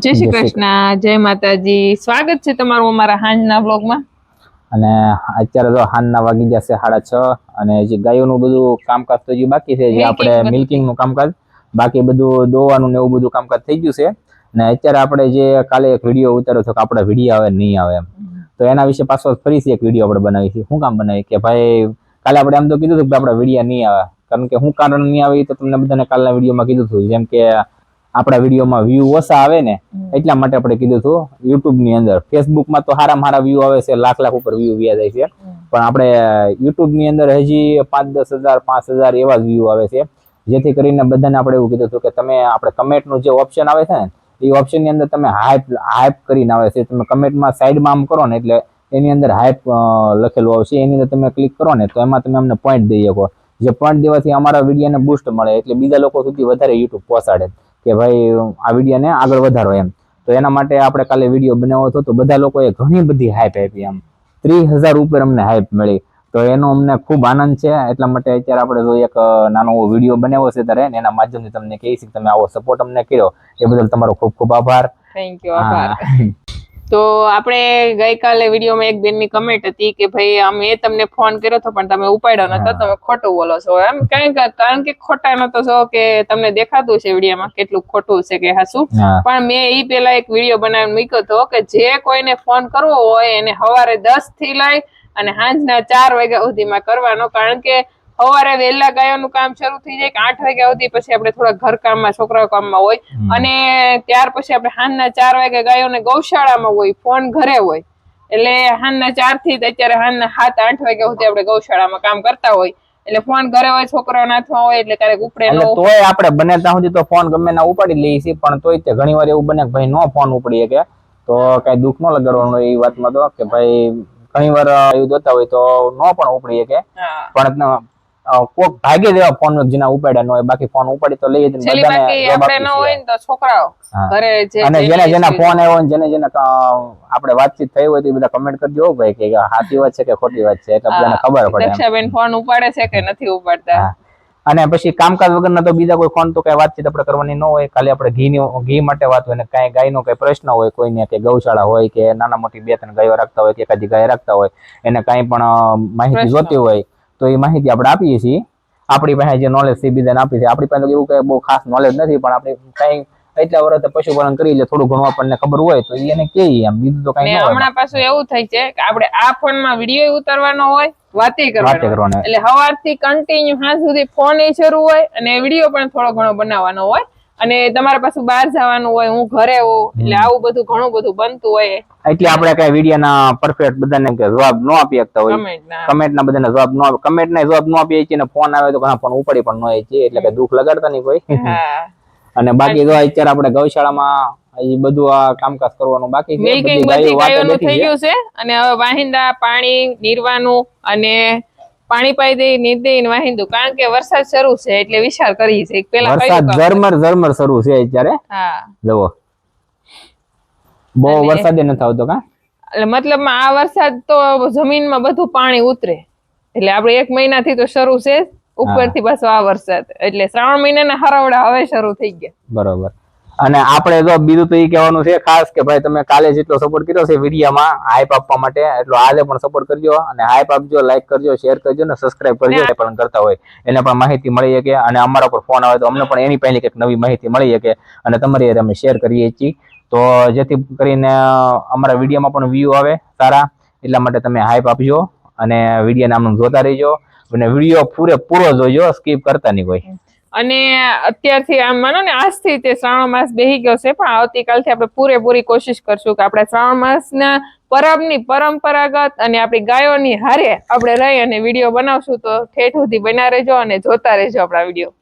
જય શ્રી કૃષ્ણ. જય માતાજી. સ્વાગત છે તમારું અમારા હાંજના બ્લોગમાં અને અત્યારે તો હાંજના વાગી જશે સાડા છ અને જે ગાયોનું બધું કામકાજ તો બાકી છે જે આપણે મિલ્કિંગનું કામકાજ બાકી બધું દોવાનું ને એવું બધું કામકાજ થઈ ગયું છે. અને અત્યારે આપણે જે કાલે એક વીડિયો ઉતાર્યો હતો કે આપણા વીડિયો આવે નહીં આવે એમ. તો એના વિશે પાછો ફરીથી એક વીડિયો આપણે બનાવી છે શું કામ બનાવી કે ભાઈ કાલે આપણે એમ તો કીધું હતું કે આપણા વીડિયો નહીં આવે. કારણ કે હું કારણ નહીં આવે તો તમને બધાને કાલના વિડીયોમાં કીધું હતું. જેમ કે આપણા વિડીયોમાં વ્યૂ ઓછા આવે ને એટલા માટે આપણે કીધું હતું યુટ્યુબની અંદર ફેસબુકમાં તો સારા સારા વ્યૂ આવે છે લાખ લાખ ઉપર વ્યૂ વ્યા જાય છે. પણ આપણે યુટ્યુબની અંદર હજી પાંચ દસ હજાર પાંચ હજાર એવા વ્યૂ આવે છે. જેથી કરીને બધાને આપણે એવું કીધું હતું કે તમે આપણે કમેન્ટનું જે ઓપ્શન આવે છે ને એ ઓપ્શનની અંદર તમે હાઈપ હાઈપ કરીને આવે છે. તમે કમેન્ટમાં સાઈડમાં આમ કરો ને એટલે એની અંદર હાઈપ લખેલું આવશે. એની અંદર તમે ક્લિક કરો ને તો એમાં તમે અમને પોઈન્ટ દઈ શકો. જે પોઈન્ટ દેવાથી અમારા વિડીયોને બૂસ્ટ મળે એટલે બીજા લોકો સુધી વધારે યુટ્યુબ પહોંચાડે. કે ભાઈ આ વિડીયોને આગળ વધારો એમ. તો એના માટે આપણે કાલે વીડિયો બનાવ્યો હતો તો બધા લોકોએ ઘણી બધી હાઈપ આપી એમ. ત્રીસ હજાર ઉપર અમને હાઈપ મળી. તો એનો અમને ખૂબ આનંદ છે. એટલા માટે અત્યારે આપણે જો એક નાનો વીડિયો બનાવ્યો છે ત્યારે એના માધ્યમથી તમને કહીશ કે તમે આવો સપોર્ટ અમને કર્યો. એ બદલ તમારો ખૂબ ખૂબ આભાર. થેન્ક યુ આભાર. તો આપણે ગઈકાલે વિડીયોમાં એક બેનની કમેન્ટ હતી કે ભાઈ અમે તમને ફોન કર્યો હતો પણ તમે ઉપાડ્યો નતો તમે ખોટું બોલો છો. એમ કારણ કે કારણ કે ખોટા નતો છો કે તમને દેખાતું છે વિડીયોમાં કેટલું ખોટું છે કે હાસુ. પણ મેં એ પેલા એક વીડિયો બનાવીને મૂક્યો હતો કે જે કોઈને ફોન કરવો હોય એને સવારે દસથી લઈ અને સાંજના ચાર વાગ્યા સુધીમાં કરવાનો કારણ કે સવારે વહેલા ગાયોનું કામ શરૂ થઈ જાય કે આઠ વાગ્યા સુધી પછી આપણે થોડા ઘર કામમાં છોકરા કામમાં હોય. અને ત્યાર પછી આપણે સાંજના ચાર વાગે ગાયોને ગૌશાળામાં હોય ફોન ઘરે હોય. એટલે સાંજના ચારથી અત્યારે સાંજના સાત આઠ વાગ્યા સુધી આપણે ગૌશાળામાં કામ કરતા હોય. એટલે ફોન ઘરે હોય છોકરાઓના હાથમાં હોય એટલે ક્યારેક ઉપડે ન તોય આપણે બને ત્યાં સુધી તો ફોન ગમે ના ઉપાડી લઈએ છીએ પણ તોય તે ઘણી વાર એવું બને કે ભાઈ નો ફોન ઉપડી શકે તો કઈ દુઃખ ન લગાડવાનું એ વાતમાં તો કે ભાઈ ઘણી વાર એવું જોતા હોય તો નો પણ ઉપડી શકે પણ કોક ભાગે દેવા ફોન જેના ઉપાડ્યા ન હોય બાકી ફોન ઉપાડી તો લઈએ જ બધાને આપણે ન હોય ને તો છોકરાઓ ઘરે જે અને જેને જેને ફોન આવ્યો ને જેને જેને આપણે વાતચીત થઈ હોય તો બધા કમેન્ટ કરજો ભાઈ કે સાચી વાત છે કે ખોટી વાત છે એટલે બધાને ખબર પડે દક્ષાબેન ફોન ઉપાડે છે કે નથી ઉપાડતા? અને પછી કામકાજ વગરના તો બીજા કોઈ ફોન તો કઈ વાતચીત આપણે કરવાની ન હોય ખાલી આપણે ઘી ઘી માટે વાત હોય ને કઈ ગાયનો કઈ પ્રશ્ન હોય કોઈને કે ગૌશાળા હોય કે નાના મોટી બે ત્રણ ગાયો રાખતા હોય કે એકાદી ગાય રાખતા હોય એને કઈ પણ માહિતી જોતી હોય તો એ માહિતી આપણે આપીએ છીએ. આપણી પાસે જે નોલેજ છે બીજાને આપીએ છીએ. આપણી પાસે એવું કઈ બહુ ખાસ નોલેજ નથી પણ આપણે કઈ એટલા વર્ષ પશુપાલન કરી લે થોડું ઘણું આપણને ખબર હોય તો એને કહીએ એમ. બીજું તો કઈ હમણાં પાછું એવું થાય છે કે આપણે આ ફોનમાં વીડિયો ઉતારવાનો હોય વાતે. કરવાનો એટલે સવારથી કન્ટિન્યુ સાંજ સુધી ફોન એ શરૂ હોય અને વીડિયો પણ થોડો ઘણો બનાવવાનો હોય. અને તમારે પાછું બહાર જવાનું હોય હું ઘરે હોઉં એટલે આવું બધું ઘણું બધું બનતું હોય. એટલે આપણે કઈ વિડીયોના પરફેક્ટ બધાને જવાબ ન આપી શકતા હોય. કમેન્ટ ના. ના બધાને જવાબ ન આપે કમેન્ટ ના જવાબ ન આપી ને ફોન આવે તો ઘણા ફોન ઉપાડી પણ ન હોય છે એટલે કે દુઃખ લગાડતા નહીં કોઈ. અને બાકી જો અત્યારે આપણે ગૌશાળામાં હજી બધું આ કામકાજ કરવાનું બાકી છે મિલ્કિંગ બધી ગાયોનું થઈ ગયું છે અને હવે વાહિંદા પાણી નીરવાનું અને પાણી પાઈ દઈ નીર દઈ ને વાહિંદું કારણ કે વરસાદ શરૂ છે એટલે વિચાર કરી છે. પેલા વરસાદ ઝરમર ઝરમર શરૂ છે અત્યારે. હા. જુઓ. બહુ વરસાદ નથી આવતો કા? એટલે મતલબ આ વરસાદ તો જમીનમાં બધું પાણી ઉતરે. એટલે આપણે એક મહિનાથી તો શરૂ છે ઉપરથી પાછો આ વરસાદ. એટલે શ્રાવણ મહિનાના હરાવડા હવે શરૂ થઈ ગયા. બરોબર. અને આપણે તો બીજું તો એ કહેવાનું છે ખાસ કે ભાઈ તમે કાલે જેટલો સપોર્ટ કર્યો છે વિડીયોમાં હાઈપ આપવા માટે, એટલો આજે પણ સપોર્ટ કરજો અને હાઈપ આપજો લાઈક કરજો શેર કરજો ને સબસ્ક્રાઇબ કરજો, એ પણ કરતા હોય. એને પણ માહિતી મળી શકે અને અમારા પર ફોન આવે તો અમને પણ એની પહેલી કંઈક નવી માહિતી મળી શકે અને તમારી અમે શેર કરીએ છીએ. તો જેથી કરીને અમારા વિડીયોમાં પણ વ્યૂ આવે સારા, એટલા માટે તમે હાઈપ આપજો અને વિડીયોને નામનું જોતા રહેજો અને વીડિયો પૂરેપૂરો જોજો સ્કીપ કરતા નહીં કોઈ. અને અત્યારથી આમ માનો ને આજથી તે શ્રાવણ માસ બેહી ગયો છે, પણ આવતીકાલથી આપણે પૂરેપૂરી કોશિશ કરશું કે આપણે શ્રાવણ માસના પરબની પરંપરાગત અને આપણી ગાયોની હારે આપણે રહી અને વીડિયો બનાવશું. તો ઠેઠ સુધી બના રહેજો અને જોતા રહેજો આપણા વીડિયો.